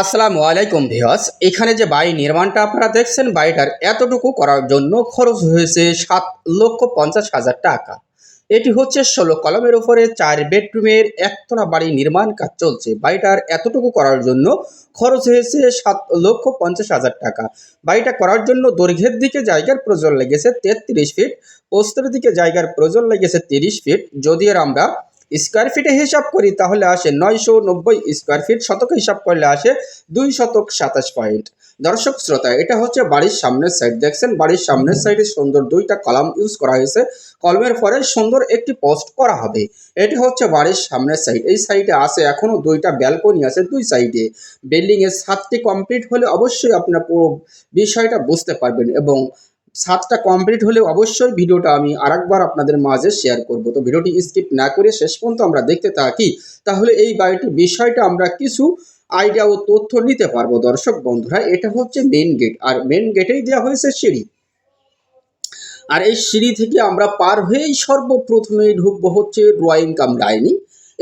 আসসালামু আলাইকুম ভিওয়াস এখানে যে বাড়ি নির্মাণটা আপনারা দেখছেন, বাড়িটার এতটুকু করার জন্য খরচ হয়েছে সাত লক্ষ পঞ্চাশ হাজার টাকা। এটি হচ্ছে ষোলো কলমের উপরে চার বেডরুমের একতলা বাড়ি নির্মাণ কাজ চলছে। বাড়িটার এতটুকু করার জন্য খরচ হয়েছে সাত লক্ষ পঞ্চাশ হাজার টাকা। বাড়িটা করার জন্য দৈর্ঘ্যের দিকে জায়গার প্রয়োজন লেগেছে তেত্রিশ ফিট, পোস্তের দিকে জায়গার প্রয়োজন লেগেছে তিরিশ ফিট। যদি আমরা স্কোয়ার ফিটে হিসাব করি, তাহলে আসে নয়শো নব্বই স্কোয়ার ফিট, শতক হিসাব করলে আসে দুই শতক সাতাশ পয়েন্ট। দর্শক, শ্রোতা, এটা হচ্ছে বাড়ির সামনের সাইড দেখছেন, বাড়ির সামনের সাইডে সুন্দর দুইটা কলাম ইউজ করা হয়েছে। কলমের পরে সুন্দর একটি পোস্ট করা হবে। এটি হচ্ছে বাড়ির সামনের সাইড এই সাইডে আছে এখনও দুইটা ব্যালকনি আছে দুই সাইডে বিল্ডিং এর ছাদটি কমপ্লিট হলে অবশ্যই আপনার পুরো বিষয়টা বুঝতে পারবেন এবং সাতটা কমপ্লিট হলে অবশ্যই ভিডিওটা আমি আরেকবার আপনাদের মাঝে শেয়ার করব। তো ভিডিওটি স্কিপ না করে শেষ পর্যন্ত আমরা দেখতে থাকি। তাহলে এই বাড়িটির বিষয়টা আমরা কিছু আইডিয়া ও তথ্য নিতে পারব। দর্শক বন্ধুরা, এটা হচ্ছে মেন গেট আর মেন গেটেই দেওয়া হয়েছে সিঁড়ি। আর এই সিঁড়ি থেকে আমরা পার হয়েই সর্বপ্রথমে ঢুকবো হচ্ছে ড্রয়িং কাম ডাইনিং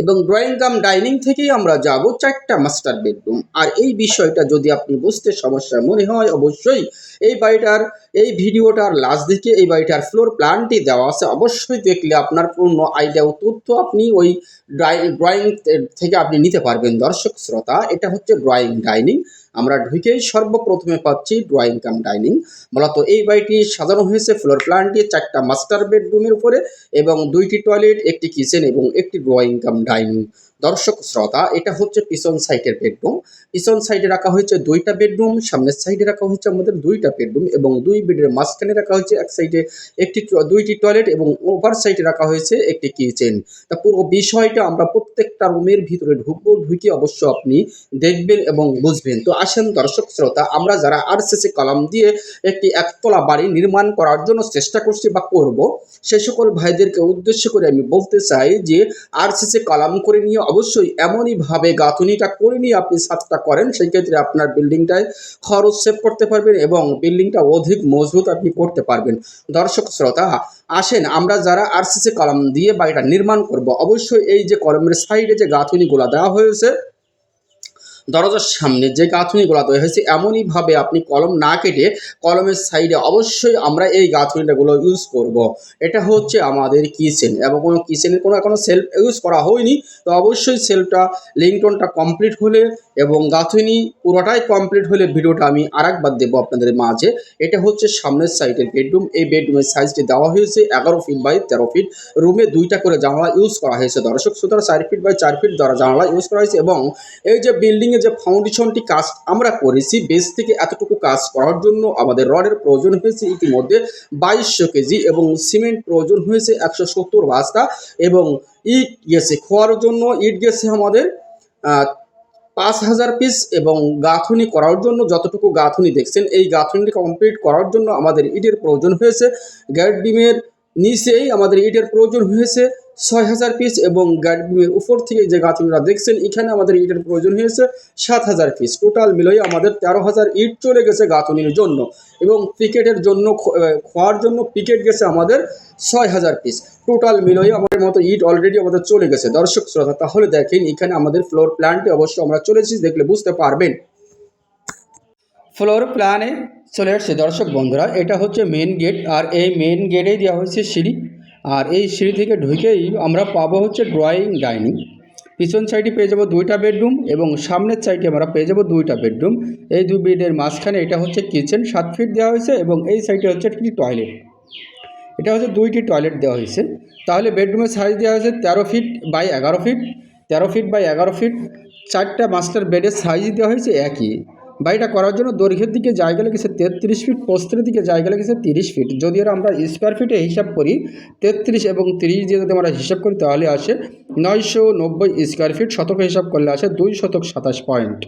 এবং ড্রয়িং কাম ডাইনিং থেকেই আমরা যাব চারটা মাস্টার বেডরুম আর এই বিষয়টা যদি আপনি বুঝতে সমস্যা মনে হয়, অবশ্যই এই বাড়িটার, এই ভিডিওটার লাস্ট দিকে, এই বাড়িটার ফ্লোর প্ল্যানটি দেওয়া আছে। অবশ্যই দেখলে আপনার পূর্ণ আইডিয়া ও তথ্য আপনি ওই ড্রয়িং থেকে আপনি নিতে পারবেন, দর্শক শ্রোতা। এটা হচ্ছে ড্রয়িং ডাইনিং আমরা ঢুকেই সর্বপ্রথমে পাচ্ছি ড্রয়িং কাম ডাইনিং মূলত এই বাড়িটি সাজানো হয়েছে ফ্লোর প্ল্যানটি চারটা মাস্টার বেডরুমের উপরে এবং দুইটি টয়লেট একটি কিচেন এবং একটি ড্রয়িং কাম ডাইনিং দর্শক, শ্রোতা, এটা হচ্ছে পিছন সাইডের বেডরুম পিছন সাইডে রাখা হয়েছে দুইটা বেডরুম সামনের সাইডে রাখা হয়েছে আমাদের দুইটা বেডরুম এবং দুই বেডের মাঝখানে রাখা হয়েছে এক সাইডে একটি দুইটি টয়লেট এবং ওভার সাইডে রাখা হয়েছে একটি কিচেন তা পুরো বিষয়টা আমরা প্রত্যেকটা রুমের ভিতরে ঢুকবো, ঢুকে অবশ্য আপনি দেখবেন এবং বুঝবেন। তো আসেন দর্শক শ্রোতা, আমরা যারা আরসিসি কলাম দিয়ে একটি একতলা বাড়ি নির্মাণ করার জন্য চেষ্টা করছি বা করব, সে সকল ভাইদেরকে উদ্দেশ্য করে আমি বলতে চাই যে আরসিসি কলাম করে নিয়ে অবশ্যই এমনইভাবে গাঁথুনিটা করে নিয়ে আপনি ছাদটা করেন সেই ক্ষেত্রে আপনার বিল্ডিংটায় খরচ সেভ করতে পারবেন এবং বিল্ডিংটা অধিক মজবুত আপনি করতে পারবেন। দর্শক শ্রোতা, আসেন আমরা যারা আরসিসি কলাম দিয়ে বাড়িটা নির্মাণ করব, অবশ্যই এই যে কলমের সাইডে যে গাঁথুনিগুলো দেওয়া হয়েছে দরজার সামনে যে গাঁথুনি গাঁথুনিগুলো তৈরি হয়েছে এমনইভাবে আপনি কলম না কেটে কলমের সাইডে অবশ্যই আমরা এই গাঁথুনিটাগুলো ইউজ করব। এটা হচ্ছে আমাদের কিচেন এবং কোনো কিচেনের কোনো এখনও সেলফ ইউজ করা হয়নি, তো অবশ্যই সেলফটা লিঙ্কটনটা কমপ্লিট হলে এবং গাঁথুনি পুরোটাই কমপ্লিট হলে ভিডিওটা আমি আরেকবার দেবো আপনাদের মাঝে এটা হচ্ছে সামনের সাইডের বেডরুম এই বেডরুমের সাইজটি দেওয়া হয়েছে এগারো ফিট বাই তেরো ফিট রুমে দুইটা করে জানালা ইউজ করা হয়েছে দর্শক, সুতরাং চার ফিট বাই চার ফিট দ্বারা জানালা ইউজ করা হয়েছে এবং এই যে বিল্ডিংয়ে যে ফাউন্ডেশনটি কাজ আমরা করেছি বেস থেকে এতটুকু কাজ করার জন্য আমাদের রডের প্রয়োজন হয়েছে ইতিমধ্যে বাইশশো কেজি এবং সিমেন্ট প্রয়োজন হয়েছে একশো সত্তর বস্তা এবং ইট গেছে খোয়ার জন্য, ইট গেছে আমাদের পাঁচ হাজার পিস এবং গাঁথুনি করার জন্য যতটুকু গাঁথুনি দেখছেন, এই গাঁথুনিটি কমপ্লিট করার জন্য আমাদের ইটের প্রয়োজন হয়েছে গ্যাট ডিমের নিচেই আমাদের ইটের প্রয়োজন হয়েছে ছয় হাজার পিস এবং গ্যাট বিমের উপর থেকে যে গাঁথুনিরা দেখছেন, এখানে আমাদের ইটের প্রয়োজন হয়েছে সাত হাজার পিস টোটাল মিলিয়ে আমাদের তেরো হাজার ইট চলে গেছে গাঁথুনির জন্য এবং পিকেটের জন্য খোয়ার জন্য পিকেট গেছে আমাদের ছয় হাজার পিস টোটাল মিলিয়ে আমাদের মতো ইট অলরেডি আমাদের চলে গেছে। দর্শক শ্রোতা, তাহলে দেখেন, এখানে আমাদের ফ্লোর প্ল্যানটি অবশ্য আমরা চলেছি দেখলে বুঝতে পারবেন। ফ্লোর প্ল্যানে চলে আসছে দর্শক বন্ধুরা, এটা হচ্ছে মেন গেট আর এই মেন গেটেই দেওয়া হয়েছে সিঁড়ি। আর এই সিঁড়ি থেকে ঢুকেই আমরা পাবো হচ্ছে ড্রয়িং ডাইনিং পিছন সাইডে পেয়ে যাব দুইটা বেডরুম এবং সামনের সাইডে আমরা পেয়ে যাব দুইটা বেডরুম এই দুই বেডের মাঝখানে এটা হচ্ছে কিচেন সাত ফিট দেওয়া হয়েছে এবং এই সাইডে হচ্ছে একটি টয়লেট এটা হচ্ছে দুইটি টয়লেট দেওয়া হয়েছে। তাহলে বেডরুমের সাইজ দেওয়া হয়েছে তেরো ফিট বাই এগারো ফিট তেরো ফিট বাই এগারো ফিট চারটা মাস্টার বেডের সাইজ দেওয়া হয়েছে একই। বাড়িটা করার জন্য দৈর্ঘ্যের দিকে জায়গা লেগেছে তেত্রিশ ফিট পোস্তের দিকে জায়গা লেগেছে তিরিশ ফিট যদি এর আমরা স্কোয়ার ফিটে হিসাব করি, তেত্রিশ এবং তিরিশ দিয়ে যদি আমরা হিসাব করি, তাহলে আসে নয়শো নব্বই স্কোয়ার ফিট শতক হিসাব করলে আসে দুই শতক সাতাশ পয়েন্ট